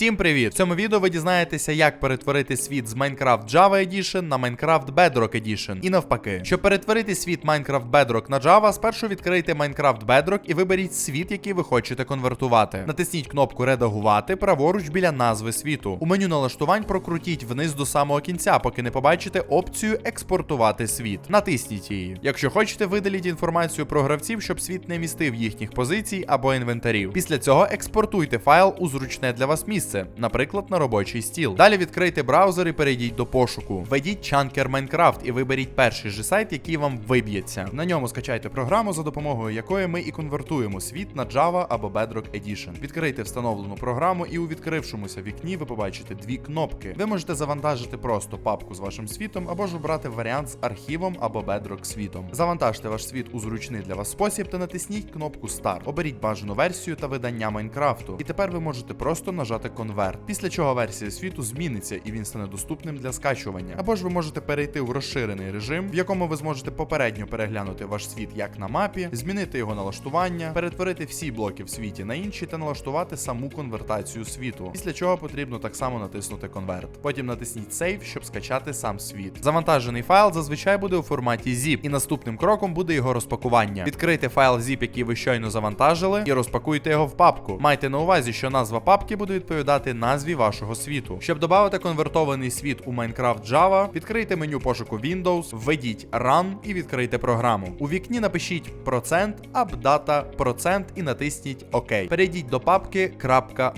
Всім привіт! В цьому відео ви дізнаєтеся, як перетворити світ з Minecraft Java Edition на Minecraft Bedrock Edition. І навпаки. Щоб перетворити світ Minecraft Bedrock на Java, спершу відкрийте Minecraft Bedrock і виберіть світ, який ви хочете конвертувати. Натисніть кнопку Редагувати праворуч біля назви світу. У меню налаштувань прокрутіть вниз до самого кінця, поки не побачите опцію Експортувати світ. Натисніть її. Якщо хочете, видаліть інформацію про гравців, щоб світ не містив їхніх позицій або інвентарів. Після цього експортуйте файл у зручне для вас місце, наприклад, на робочий стіл. Далі відкрийте браузер і перейдіть до пошуку. Введіть Chunker Minecraft і виберіть перший же сайт, який вам виб'ється. На ньому скачайте програму, за допомогою якої ми і конвертуємо світ на Java або Bedrock Edition. Відкрийте встановлену програму, і у відкрившомуся вікні ви побачите дві кнопки. Ви можете завантажити просто папку з вашим світом або ж обрати варіант з архівом або Bedrock світом. Завантажте ваш світ у зручний для вас спосіб та натисніть кнопку Start. Оберіть бажану версію та видання Майнкрафту. І тепер ви можете просто нажати конверт, після чого версія світу зміниться і він стане доступним для скачування. Або ж ви можете перейти в розширений режим, в якому ви зможете попередньо переглянути ваш світ як на мапі, змінити його налаштування, перетворити всі блоки в світі на інші та налаштувати саму конвертацію світу. Після чого потрібно так само натиснути конверт. Потім натисніть Save, щоб скачати сам світ. Завантажений файл зазвичай буде у форматі zip, і наступним кроком буде його розпакування. Відкрийте файл zip, який ви щойно завантажили, і розпакуйте його в папку. Майте на увазі, що назва папки буде відповідати назві вашого світу. Щоб додати конвертований світ у Minecraft Java, відкрийте меню пошуку Windows, введіть Run і відкрийте програму. У вікні напишіть процент, апдата, процент і натисніть ОК. Перейдіть до папки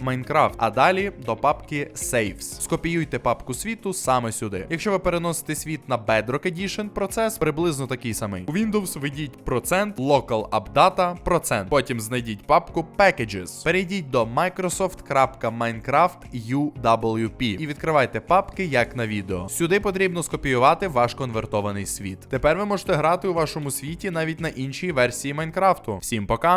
.minecraft, а далі до папки Saves. Скопіюйте папку світу саме сюди. Якщо ви переносите світ на Bedrock Edition, процес приблизно такий самий. У Windows введіть процент, local updata, процент. Потім знайдіть папку Packages. Перейдіть до Microsoft.minecraft UWP і відкривайте папки як на відео. Сюди потрібно скопіювати ваш конвертований світ. Тепер ви можете грати у вашому світі навіть на іншій версії Майнкрафту. Всім пока!